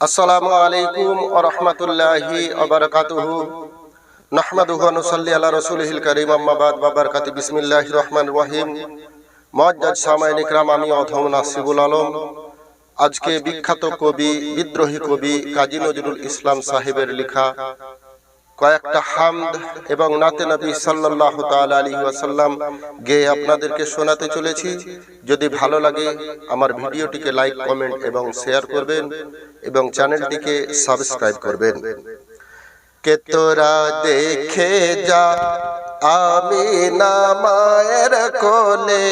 আসসালামু আলাইকুম ওয়া রাহমাতুল্লাহি ওয়া বারাকাতুহু। নাহমাদুহু ওয়া নুসাল্লি আলা রাসূলিহিল কারীম, আম্মা বাদ বাবারকাতি বিসমিল্লাহির রহমানির রহিম। মুআজ্জাজ সামাইন ইকরাম, আমি অধম নাসিবুল আলম। আজকে বিখ্যাত কবি, বিদ্রোহী কবি কাজী নজরুল ইসলাম সাহেবের লেখা কয়েকটা হামদ এবং নাতে নবী তাআলা আলাইহি ওয়াসাল্লাম গেয়ে আপনাদেরকে শোনাতে চলেছি। যদি ভালো লাগে, আমার ভিডিওটিকে লাইক, কমেন্ট এবং শেয়ার করবেন এবং চ্যানেলটিকে সাবস্ক্রাইব করবেন। কে তোরা দেখে যা, আমি না মায়ের কোলে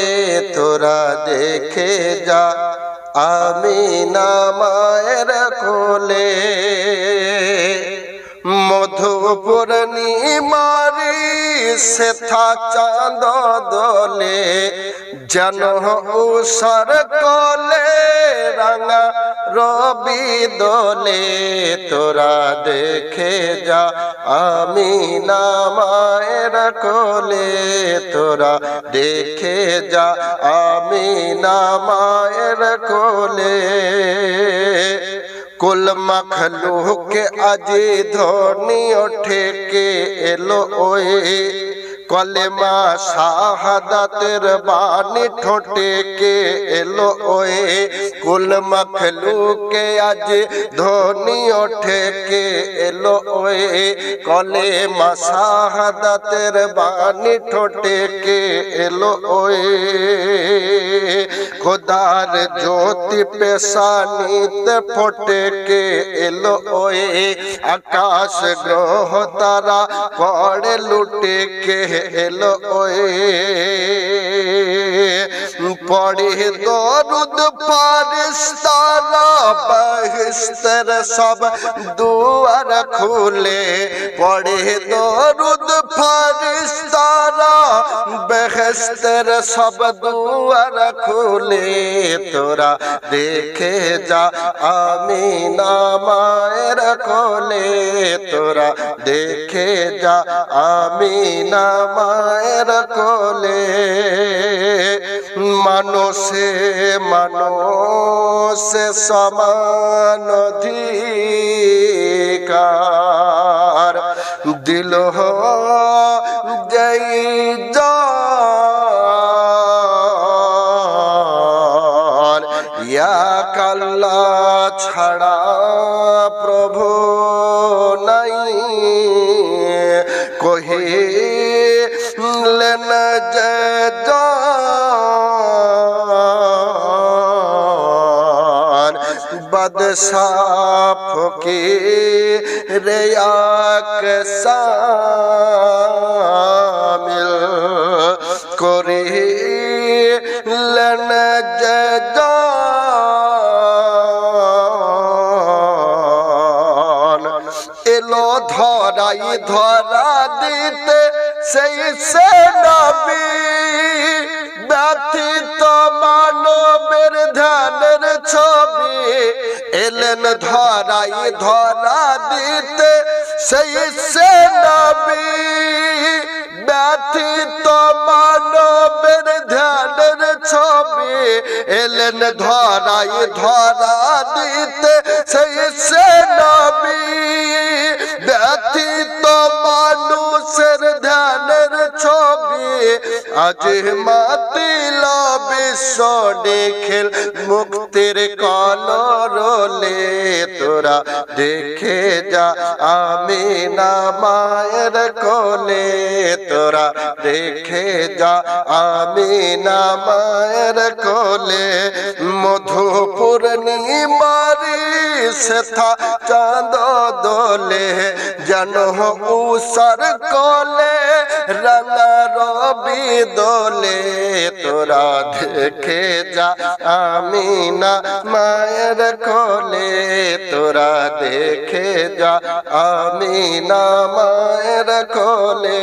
তোরা দেখে যা, আমি না মায়ের কোলে মধুপুর নিমারি সেথা চাঁদ দোলে জন উষর কোলে রাঙা রবি দোলে, তোরা দেখে যা আমি না মায়ের কোলে, তোরা দেখে যা আমি না মায়ের কোলে। কুল মখলুক আজি ধনি ওঠে কে এলো ওয়ে কলেমা শাহাদাতের বাণী ঠোঁটে কে এলো ওয়ে? কুল মখলুকে আজ ধনি ওঠে কে এলো ওয়ে? কলেমা শাহাদাতের বাণী ঠোঁটে কে এলো ওয়ে? খোদার জ্যোতি পেশানিতে ফোটে কে এলো ওয়ে? আকাশ গ্রহ তারা পড়ে লুটে কে? এলো ওয়ে পড়ে দরুদ পারিস্তারা বহিস্তর সব দুয়ার খুলে। পড়ে দরুদ ফারিস্তারা বেহস্তর সব দুয়ার খুলে। তোরা দেখে যা আমি না মায়ের কোলে। তোরা দেখে যা আমি না মায়ের কোলে মানুষে মানুষে সমান অধিকার। দিল জয় ইয়া কাল্লা ছাড়া বাদশাহ ফকির এক সামিল করে লেন জান এলো ধরাই ধরা দিতে সেই এলেন ধরাই, ধরা দিতে সেই সে নবী ব্যথিত মানবের ধ্যানের ছবি এলেন ধরাই, ধরা দিতে সেই সে ব্যথিত মানুষের ধ্যানের ছবি আজ মাতিল বিশ্ব দেখেল, মুক্তির কলরলে তোরা দেখে যা, আমি না মায়ের কোলে। তোরা দেখে যা, আমি না মায়ের কোলে। মধুপুর নিমারি সেথা চাঁদ দোলে, জন উসর কোলে, রঙা দোলে তোরা দেখে যা আমি না মায়ের কোলে তোরা দেখে যা আমি না মায়ের কোলে।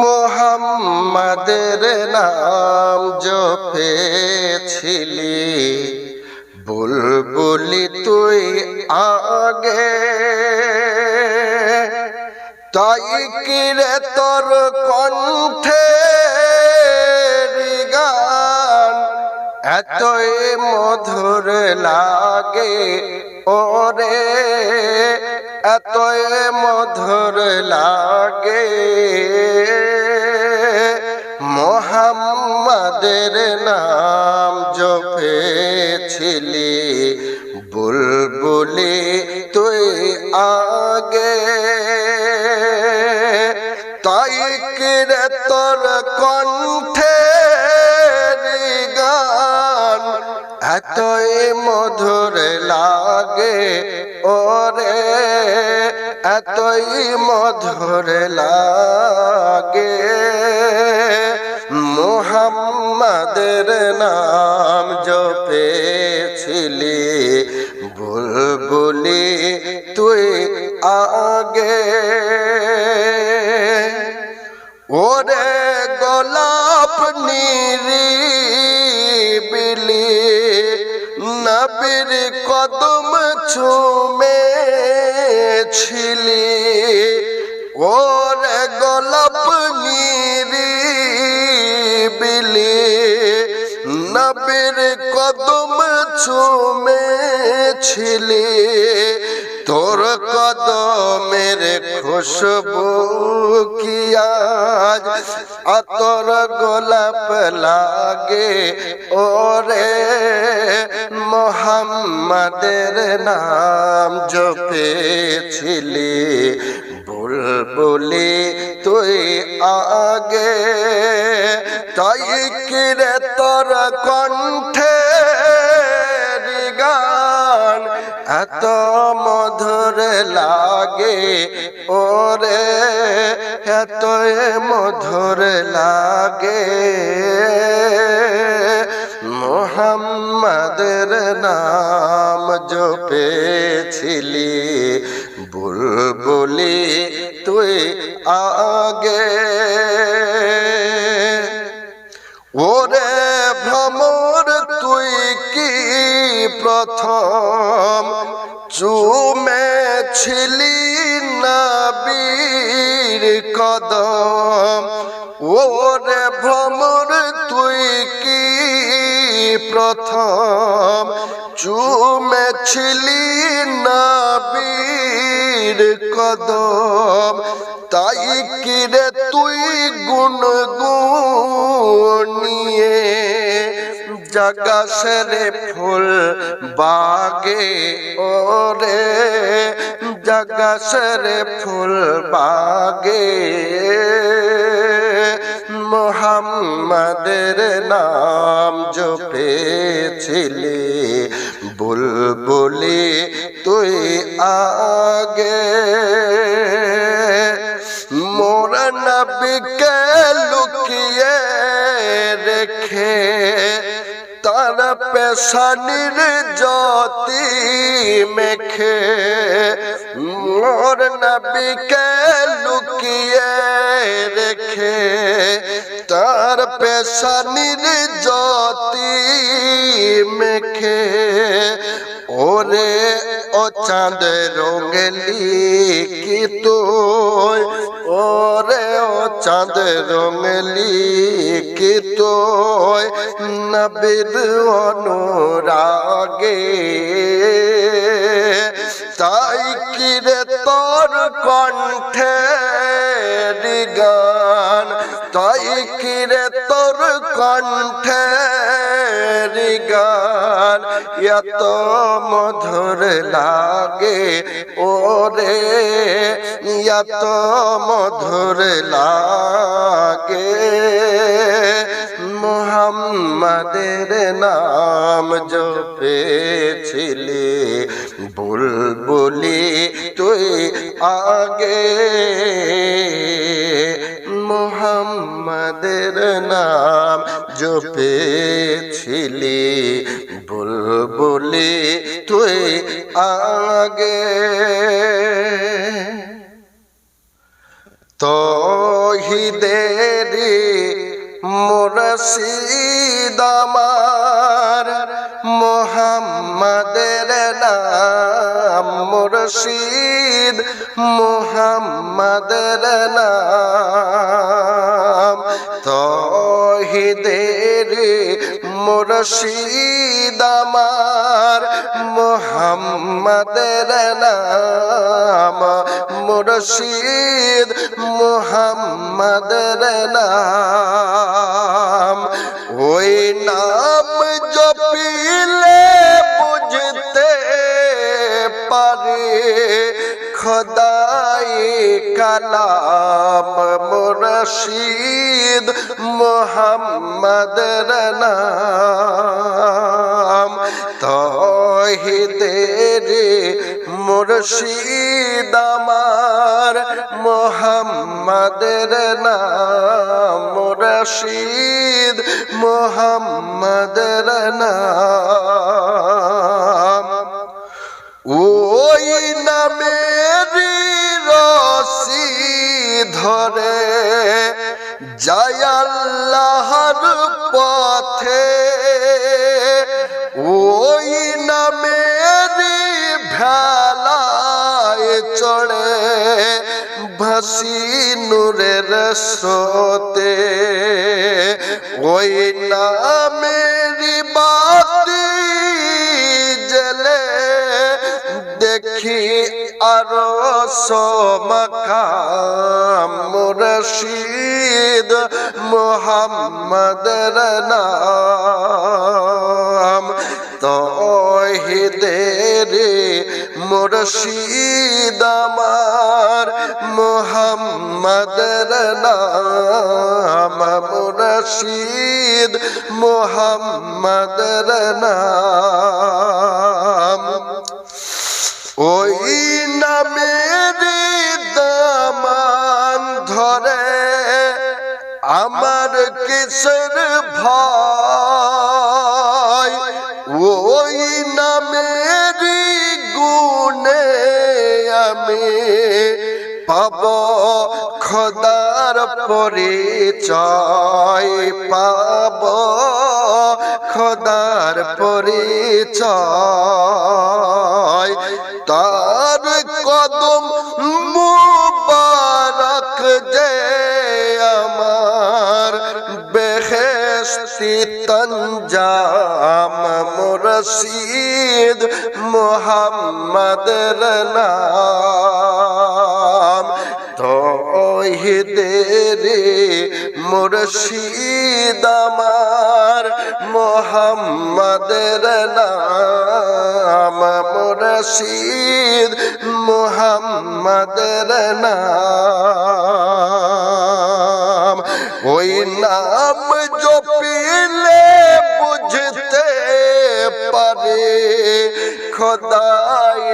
মোহাম্মদের নাম জপেছিলি, বুলবুলি তুই আগে। তাই কিরে তোর কণ্ঠে গান এতই মধুর লাগে ওরে, এতই মধুর লাগে। মোহাম্মদের নাম জপেছিলি, বুলবুলি তুই আগে। লাগে ওরে এতই মধুর লাগে। মোহাম্মদের নাম জপেছিলি ছুমে ছিলি ওর গোলাপ নিরি বিলি নবীর কদম ছুমে ছিলি খুশবু কি আতর গোলাপ লাগে ওরে মোহাম্মদের নাম জপেছিলি। বুলবুলি, তুই আগে তাই কিরে তোর কণ্ঠে গান, এত মধুর লাগে। ওরে এত মধুর লাগে। মোহাম্মদের নাম জপেছিলি। বুলবুলি, তুই আগে। ওরে ভ্রমর, তুই কি প্রথম ছিলি নবীর কদম। ওরে ভ্রমর, তুই কি প্রথম? চুমে ছিলি নবীর কদম। তাই কিরে তুই গুণ গুনিয়ে জগাসরে ফুল বাগে, ওরে জগাসরে ফুল বাগে। মোহাম্মদের নাম জপেছিলি, বুলবুলি তুই আগে। মোর নবীকে পেশানির জ্যোতি মেখে মোর নবীকে লুকিয়ে রেখে তার পেশানির জ্যোতি মেখে ওরে ও চাঁদ রঙলি কি তুই? ওরে ও চাঁদ রঙলি কি তুই? নবীর অনুরাগে। তাই কিরে তোর কণ্ঠে গান তাই কিরে তোর কণ্ঠে গান এত মধুর লাগে। ওরে এত মধুর লাগে। মোহাম্মদের নাম জপেছিলি। বুলবুলি তুই আগে মোহাম্মদের নাম জপেছিলি। বুলবুলি তুই আগে তহিদেরি মুরশিদ আমার মোহাম্মদের নাম মুরশিদ মোহাম্মদের নাম। তহিদের মুর্শিদ আমার মোহাম্মদের নাম। মুর্শিদ মোহাম্মদের নাম। ওই নাম জপিলে বুঝতে পারে খোদাই কালাম মুর্শিদ মোহাম্মদের নাম তহিদের মুর্শিদ আমার মোহাম্মদের নাম মুর্শিদ মোহাম্মদের নাম ধরে যায় পথে। ওই নামের ভেলায় চড়ে ভাসি নূরের স্রোতে। ওই নামের আরও সমাকাম মুর্শিদ মোহাম্মদের নাম। তহিদের মুর্শিদ আমার মোহাম্মদের নাম। মুর্শিদ মোহাম্মদের নাম। কিসের ভয় ওই নামের গুণে আমি পাব খোদার পরিচয়, পাব খোদার পরিচয়। তার কদম মুবারক যে তঞ্জাম মুর্শিদ মোহাম্মদের নাম। তহিদের মুর্শিদ আমার মোহাম্মদের নাম। মুর্শিদ মোহাম্মদের নাম। ওই নাম জপিলে বুঝতে পারে, খোদাই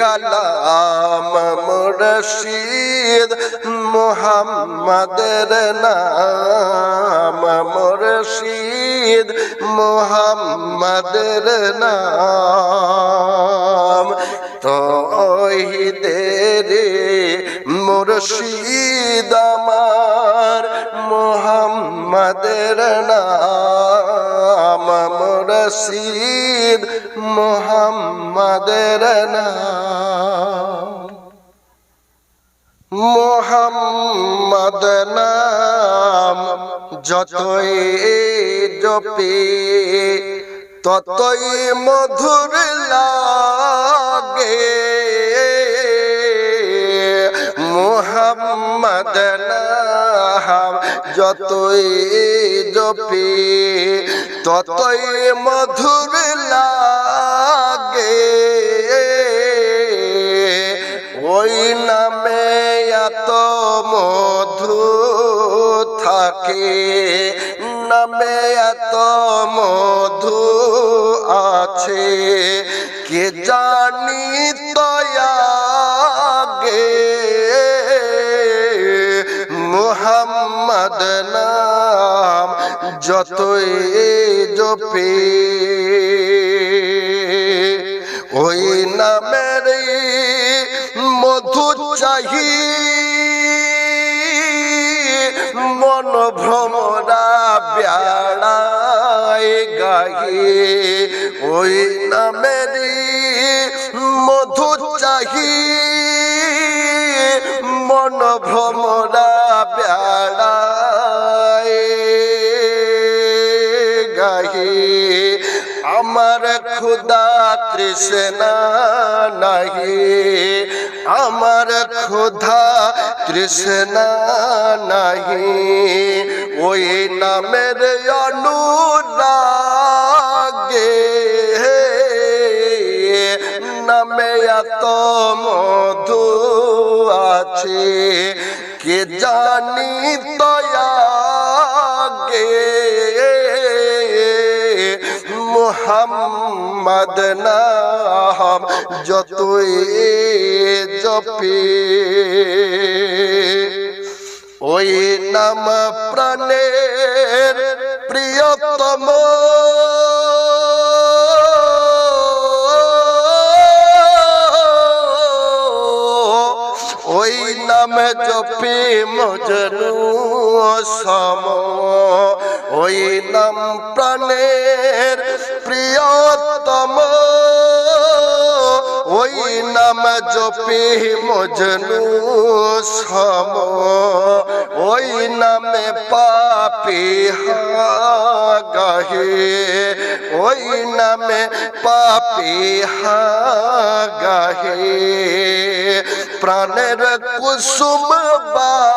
কালাম মুর্শিদ মোহাম্মদের নাম, মুর্শিদ মোহাম্মদের নাম। তো ওই তহিদের মুর্শিদ মুর্শিদ মোহাম্মদের নাম। মোহাম্মদ নাম যতই জপে ততই মধুর লাগে। মোহাম্মদ নাম যতই জপে ততই মধুর লাগে। ওই নামে এত মধু থাকে নামে এত মধু আছে। কে জানি যতই জপে ওই নামের মধু চাহি। মন ভ্রমরা বেড়ায় গাহি ওই নামের মধু চাহি। গাহি। আমার খুদা তৃষ্ণা নাহি। আমার ক্ষুধা তৃষ্ণা নাহি। ওই নামের অনুরাগে নামে এত মধু আছে। কে জানি তয়াগে মোহাম্মদ নাম যতই জপে। ওই নাম প্রাণের প্রিয়তম নামে জপি মজনু সম ওই নাম প্রাণের প্রিয়তম। ওই নাম জপি মজনু সম ওই নামে পাপি গাহে ওই নামে পাপি গাহে প্রাণের কুসুম বাগে।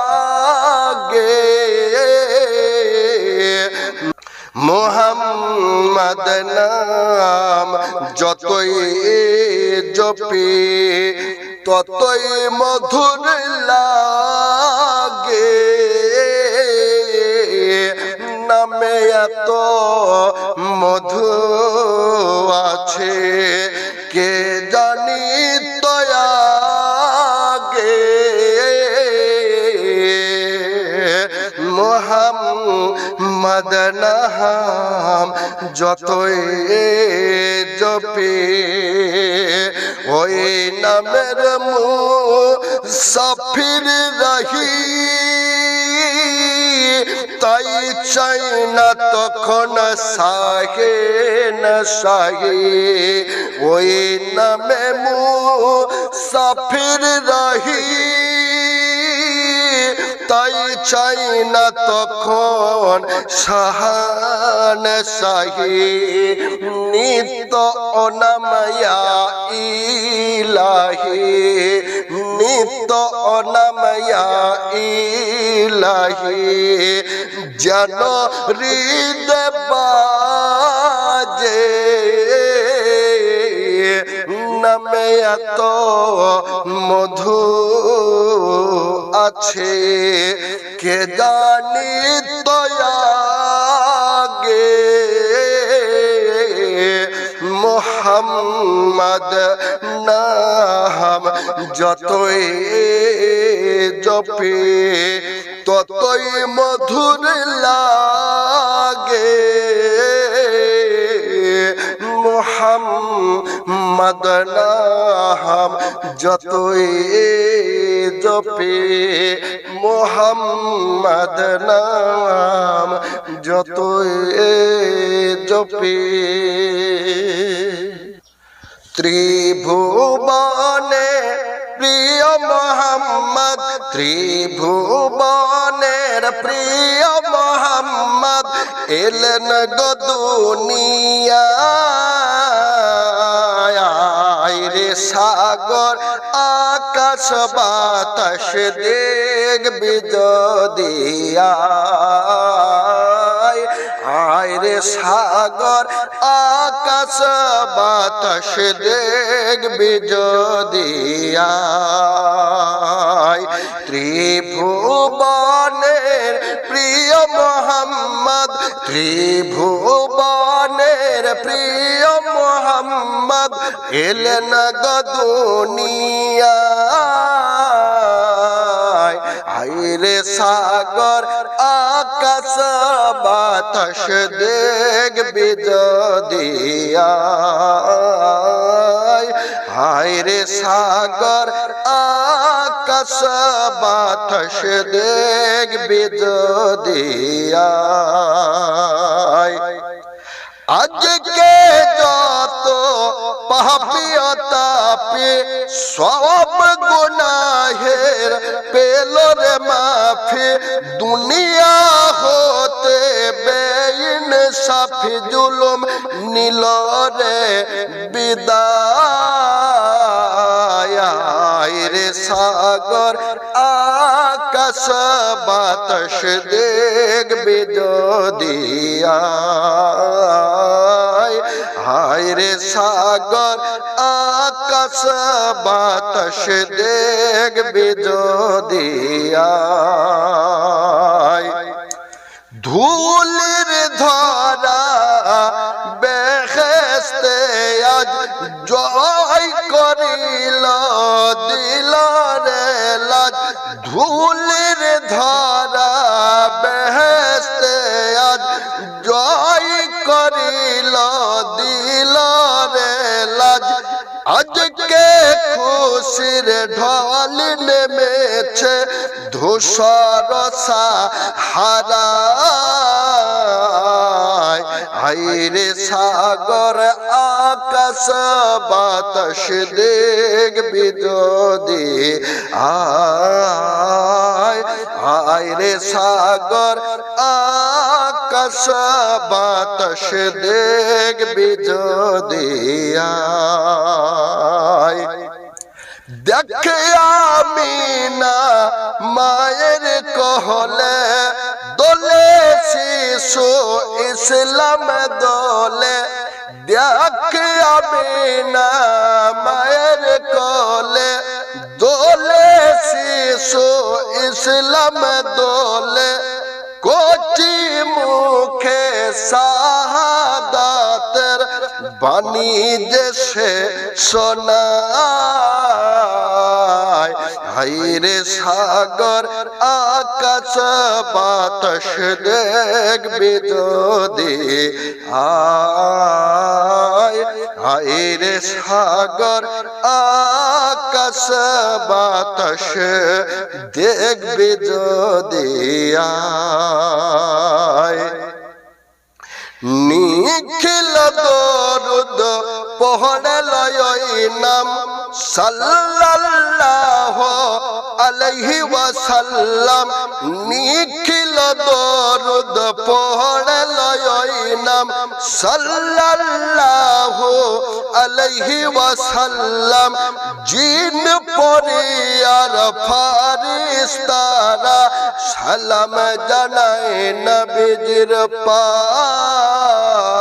মোহাম্মদ নাম যতই জপি ততই মধুর লাগে। নামে এত মধু আছে। নাম যতই জপে, ওই নামের মু সফির রহি, তাই চাই না তখন সাহে না সাহে, ওই নামে মু সাফির রহি, তাই চাই না তখন সাহান সাহি নিত অনাময়া ইলাহি। নিত অনাময়া ইলাহি। জন হৃদ বাজে। নামে এত মধু আছে? কে জানি তয়াগে মোহাম্মদ নাম যতই জপে ততই মধুর লাগে। নাম যতই জপে, মোহাম্মদ নাম যতই জপে। ত্রিভুবনে প্রিয় মোহাম্মদ, ত্রিভুবনের প্রিয় মোহাম্মদ, এলেন গদুনিয়া বাতাস দেখ বিদিয়া আয় রে সাগর, আকাশ, বাতাস দেখ বিদিয়া ত্রিভুবনের প্রিয় মোহাম্মদ, ত্রিভুবনের প্রিয় মোহাম্মদ, এলেন গদুনিয়া আইরে সাগর, আকাশ বাতাস দেখ বিদিয়া হায়রে সাগর, আকাশ বাতাস দেখ বিদিয়া আজকে যত পাপিয়তাপে সব গুনাহের পেলর মাফি, দুনিয়া হতে বেইন সাফ জুলুম নীল রে বিদায়। রে সাগর, আকাশ বাতাস দেখবে যদিয়া হায় রে সাগর, আকাশ বাতাস দেখবে যদিয়া ধুলির ধরা বেহেস্তে আজ জয় করিল দিল রে লাজ। ধুলের ধরা খুশির ঢল নেমেছে, ধূসর হারা আইরে সাগর, আকাশ, বাতাস দেখবি যদি আয় আইরে সাগর, আকাশ, বাতাস দেখবি যদি আয় দেখে আমি না মায়ের কহলে দোলে শিশু ইসলাম দোলে। দেখে আমি না মায়ের কলে দোলে শিশু ইসলাম দোলে। কোচি মুখে শাহাদাতের বাণী যে সে শোনায় হাইরে সাগর, আকাশ, বাতাস দেখবি যদি আয় হাইরে সাগর, আকাশ, বাতাস দেখবি যদি আয় নিখিল দরুদ পহড়লয় নাম সাল্লাল্লাহু আলাইহি ওয়াসাল্লাম নিখিল দরুদ পহড়লয় নাম সাল্লাল্লাহু আলাইহি ওয়াসাল্লাম। জিন পরিয়ার ফারিস্তারা সালাম জানায় নবীজির পায়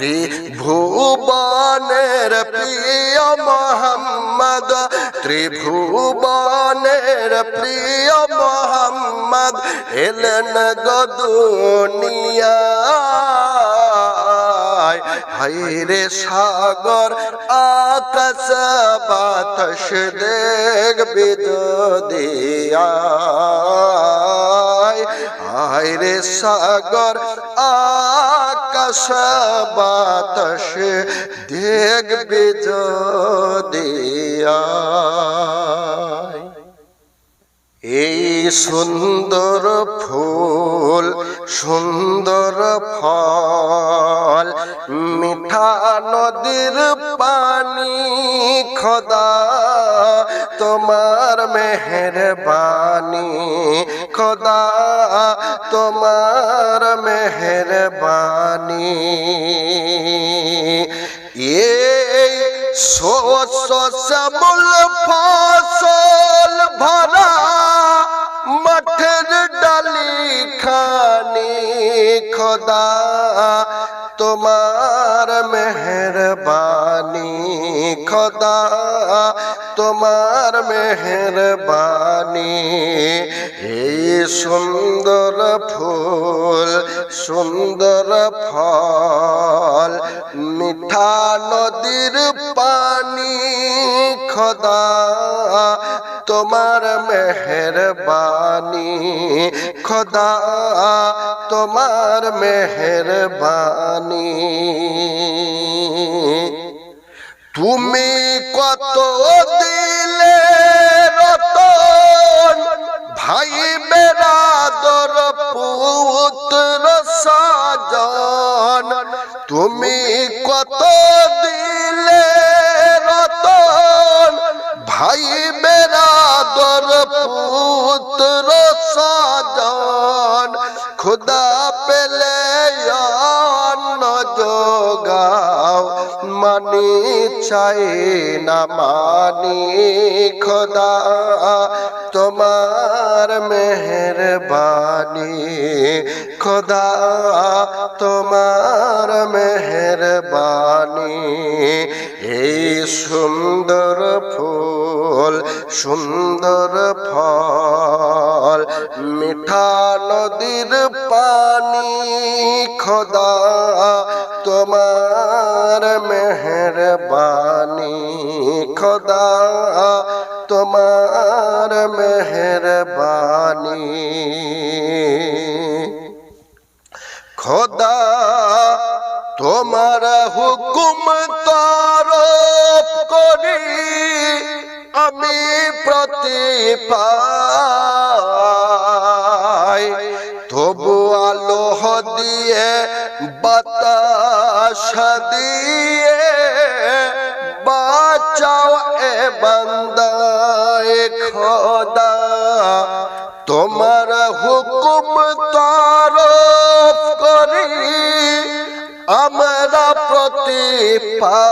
ত্রিভুবনের প্রিয় মোহাম্মদ ত্রিভুবনের প্রিয় মোহাম্মদ এলেন গদুনিয়া হাইরে সাগর আকাশ বাতাস দেখবে যদি হাইরে সাগর আকাশ বাতাস দেখবে যদি এই সুন্দর ফুল, সুন্দর ফল, মিঠা নদীর পানি, খোদা, তোমার মেহরবানি, খোদা, তোমার মেহরবানি। এই শস্য শ্যামল ফসল ভরা মাঠের ডালি খানি খোদা, তোমার মেহরবানি খোদা, তোমার মেহরবানি। এই সুন্দর ফুল, সুন্দর ফল, মিঠা নদীর পানি খোদা। তোমার মেহরবানি। খোদা, তোমার মেহরবানি। তুমি কত দিলে রতন ভাই বেড়াদর পুত্র সাজন। তুমি কত দিলে রতন ভাই খুদা পেলে অন্ন যোগাও মানি চাই না, মানি খোদা। তোমার মেহরবানি। খোদা, তোমার মেহরবানি। এই সুন্দর ফুল সুন্দর ফল। মিঠা নদীর পানি খোদা, তোমার মেহের মেহরবানি খোদা, তোমার মেহরবানি। খোদা, তোমার হুকুম তরফ করি। আমি প্রতি পাই তবু আলোহ দিয়ে বাতাস দিয়ে বাঁচাও এ বান্দায় খোদা। তোমার হুকুম তরফ করি, আমরা প্রতি পাই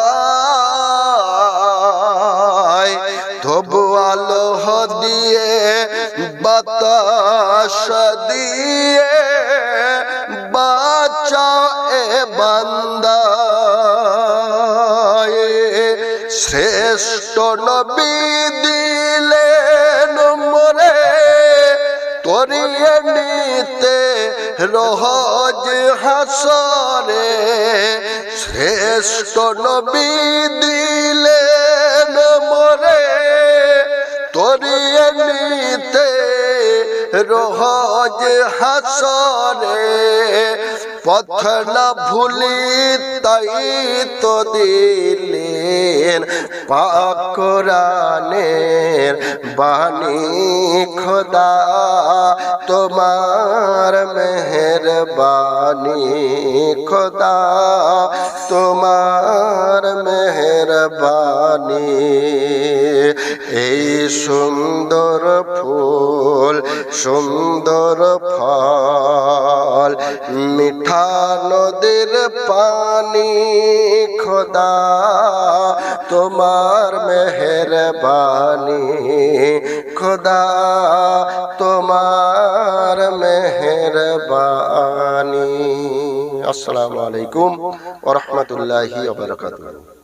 বাতাস দিয়ে বাঁচা এ বান্দা শ্রেষ্ঠ নবী দিলেন মোরে তরিয়ে নিতে রহজ হাসরে। শ্রেষ্ঠ নবী দিলেন রহজ হাসরে পথ না ভুলি তাই তো দিলেন পাকরানের বাণী খোদা, তোমার মেহরবানি খোদা, তোমার মেহরবানি এই সুন্দর ফুল, সুন্দর ফল, মিঠা নদীর পানি খোদা তোমার মেহের মেহরবানি খোদা তোমার মেহের মেহরবানি। আসসালামু আলাইকুম ওরহমতুল্লাহি ওবরকাতুহ